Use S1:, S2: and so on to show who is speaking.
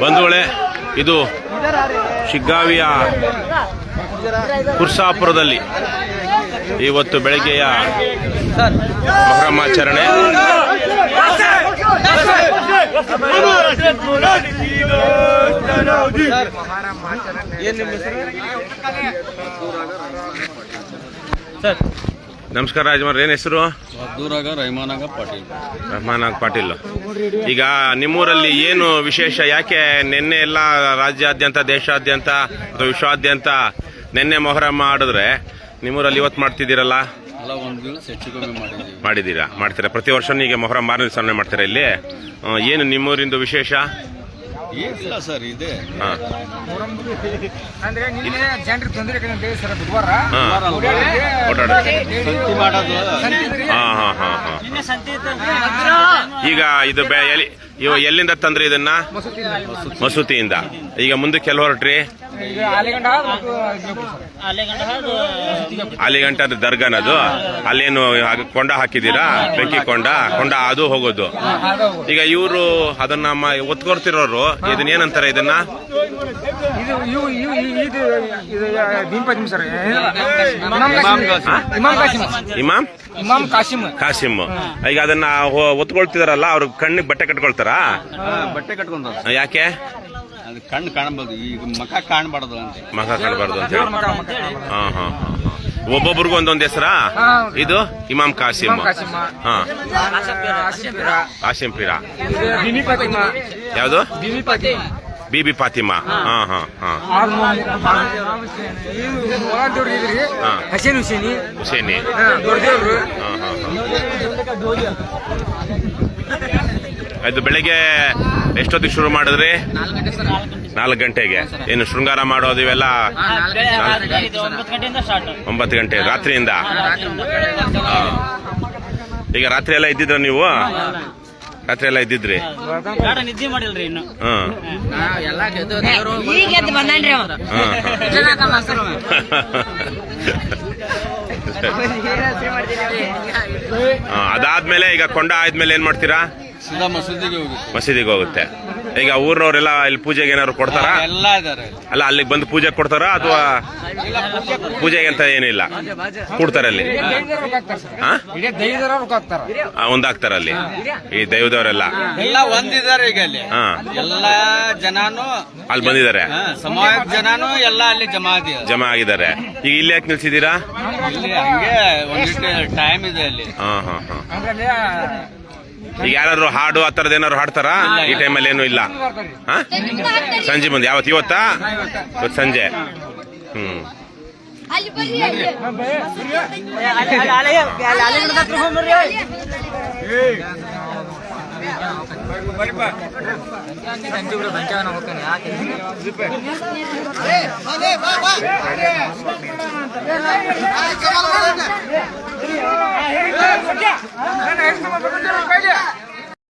S1: ಬಂಧುಗಳೇ ಇದು ಶಿಗ್ಗಾವಿಯ ಕುರ್ಸಾಪುರದಲ್ಲಿ ಇವತ್ತು ಬೆಳಗ್ಗೆಯ ಮೊಹರಮಾಚರಣೆ ನಮಸ್ಕಾರ ರಾಜಮಾರ್ ಏನ್ ಹೆಸರು?
S2: ಅಬ್ದುರಾಗ ರಹಮಾನಾಗ ಪಾಟೀಲ್.
S1: ರಹಮಾನಾಗ್ ಪಾಟೀಲ್. ಈಗ ನಿಮ್ಮೂರಲ್ಲಿ ಏನು ವಿಶೇಷ? ಯಾಕೆ ನಿನ್ನೆ ಎಲ್ಲ ರಾಜ್ಯಾದ್ಯಂತ ದೇಶಾದ್ಯಂತ ಅಥವಾ ವಿಶ್ವಾದ್ಯಂತ ನಿನ್ನೆ ಮೊಹರಮ್ಮ ಮಾಡಿದ್ರೆ ನಿಮ್ಮೂರಲ್ಲಿ ಇವತ್ತು ಮಾಡ್ತಿದ್ದೀರಲ್ಲ?
S2: ಎಲ್ಲ ಒಂದು ದಿವಸ ಹೆಚ್ಚು ಕಮ್ಮಿ ಮಾಡಿದ್ದೀವಿ.
S1: ಮಾಡಿದ್ದೀರಾ? ಮಾಡ್ತೀರಾ? ಪ್ರತಿ ವರ್ಷ ಈಗ ಮೊಹರಂ ಮಾರನೇ ದಿವಸ ಮಾಡ್ತೀರಾ ಇಲ್ಲಿ? ಏನು ನಿಮ್ಮೂರಿಂದು ವಿಶೇಷ?
S2: ಏನಿಲ್ಲ ಸರ್ ಇದೆ.
S3: ಅಂದ್ರೆ ನಿನ್ನೆ ಜನರಿಗೆ ತೊಂದರೆ ಆಗಿದೆ ಅಂತ ಹೇಳಿ ಸರ್ ಬುಧವಾರ
S1: ಓಡಾಡೋದು
S2: ಸಂತಿ ಮಾಡೋದು.
S1: ಹಾ ಹಾ ಹಾ ಈಗ ಇದು ಬೆ- ಎಲ್ಲಿ ಇವ ಎಲ್ಲಿಂದ ತಂದ್ರಿ ಇದನ್ನ ಮಸೂತಿಯಿಂದ ಈಗ ಮುಂದಕ್ಕೆ ಎಲ್ಲಿ ಹೊರಟ್ರಿ ಅಲಿಗಂಟ ಅದು ದರ್ಗಾನದು ಅಲ್ಲೇನು ಹಾಗೆ ಕೊಂಡ ಹಾಕಿದ್ದೀರಾ ಬೆಂಕಿ ಕೊಂಡ ಕೊಂಡ ಅದು ಹೋಗೋದು ಈಗ ಇವರು ಅದನ್ನ ಒತ್ಕೊಡ್ತಿರೋರು ಇದನ್ನ ಏನಂತಾರೆ ಇದನ್ನ
S3: ಇದು ಇವು ಇವು ಇವು- ಇದು ಇದು ದೀಪ ದಿಮ್ ಸರ್ ಏನಿಲ್ಲ. ಇಮಾಮ್ ಕಾಸಿಮ್ ಇಮಾಮ್ ಕಾಸಿಮ್
S1: ಇಮಾಮ್
S3: ಇಮಾಮ್ ಕಾಸಿಮ್
S1: ಕಾಸಿಮ್. ಈಗ ಅದನ್ನ ಒತ್ಕೊಳ್ತಿದಾರಲ್ಲ ಅವ್ರ ಕಣ್ಣಿಗೆ ಬಟ್ಟೆ ಕಟ್ಕೊಳ್ತಾರ?
S2: ಬಟ್ಟೆ ಕಟ್ಕೊಂತ
S1: ಯಾಕೆ?
S2: ಕಣ್ಣು ಕಾಣಬಹುದು ಈಗ ಮಖ ಕಾಣಬಾರ್ದು ಅಂತ.
S1: ಮಗ ಕಾಣಬಾರ್ದು ಅಂತ ಹಾ ಹಾ. ಒಬ್ಬೊಬ್ರಿಗೂ ಒಂದೊಂದ್ ಹೆಸರಾ? ಇದು ಇಮಾಮ್
S3: ಕಾಶಿಮ್
S1: ಹಾ. ಕಾಸಿಂ ಪೀರ ಯಾವುದು?
S3: ಬಿಬಿ ಫಾತಿಮಾ.
S1: ಹಾ. ಹಾ ಹಾ.
S3: ಹಸೇನ್. ಹುಸೇನಿ
S1: ಹುಸೇನಿ ಅದು ಬೆಳಿಗ್ಗೆ ಎಷ್ಟೊತ್ತಿಗೆ ಶುರು ಮಾಡಿದ್ರಿ? ನಾಲ್ಕು ಗಂಟೆಗೆ. ಏನು ಶೃಂಗಾರ ಮಾಡೋದು ಇವೆಲ್ಲ?
S4: ಒಂಬತ್ತು
S1: ಗಂಟೆ ರಾತ್ರಿಯಿಂದ. ಈಗ ರಾತ್ರಿ ಎಲ್ಲ ಇದ್ದಿದ್ರ ನೀವು? ರಾತ್ರಿ ಎಲ್ಲ ಇದ್ದಿದ್ರಿ?
S4: ಗಾಢ ನಿದ್ದೆ ಮಾಡಿಲ್ರಿ ಇನ್ನು.
S1: ಹಾ.
S5: ಈಗ ಎದ್ದು ಬಂದಾನ್ರಿ ಅವ.
S1: ಹಾ. ಹಾ, ಅದಾದ್ಮೇಲೆ ಈಗ ಕೊಂಡ ಆದ್ಮೇಲೆ ಏನ್ ಮಾಡ್ತೀರಾ?
S2: ಮಸೂದಿಗೆ ಹೋಗಿ
S1: ಮಸೀದಿಗೆ ಹೋಗುತ್ತೆ. ಈಗ ಊರ್ನವರೆಲ್ಲ ಇಲ್ಲಿ ಪೂಜೆಗೆ ಏನಾದ್ರು ಕೊಡ್ತಾರಾ?
S2: ಎಲ್ಲ ಇದಾರೆ.
S1: ಅಲ್ಲ ಅಲ್ಲಿಗೆ ಬಂದು ಪೂಜೆ ಕೊಡ್ತಾರಾ ಅಥವಾ ಪೂಜೆಗೆ ಅಂತ ಏನಿಲ್ಲ ಕೊಡ್ತಾರೆ ಅಲ್ಲಿ. ಒಂದಾಗ್ತಾರ ಅಲ್ಲಿ. ಈ ದೈವದವರೆಲ್ಲ.
S2: ಎಲ್ಲ ಒಂದಿದ್ದಾರೆ ಈಗ ಅಲ್ಲಿ. ಎಲ್ಲ ಜನಾನು
S1: ಅಲ್ಲಿ ಬಂದಿದ್ದಾರೆ.
S2: ಸಮಾಜ ಜನಾನು ಎಲ್ಲ ಅಲ್ಲಿ ಜಮಾ
S1: ಜಮಾ ಆಗಿದ್ದಾರೆ. ಈಗ ಇಲ್ಲಿ ಯಾಕೆ ನಿಲ್ಸಿದೀರಾ
S2: ಇಲ್ಲಿ ಹಂಗೆ ಒಂದಿಟ್ಟು ಟೈಮ್ ಇದೆ ಅಲ್ಲಿ.
S1: ಹಾ ಹಾ ಹಾ. ಈಗ ಯಾರಾದ್ರು ಹಾಡು ಆ ಥರದ್ದು ಏನಾದ್ರು ಹಾಡ್ತಾರಾ ಈ ಟೈಮಲ್ಲಿ ಏನು ಇಲ್ಲ ಹಾ ಸಂಜೆ ಮುಂದೆ ಯಾವತ್ತು ಇವತ್ತಾ ಇವತ್ತು ಸಂಜೆ ಹ್ಮ್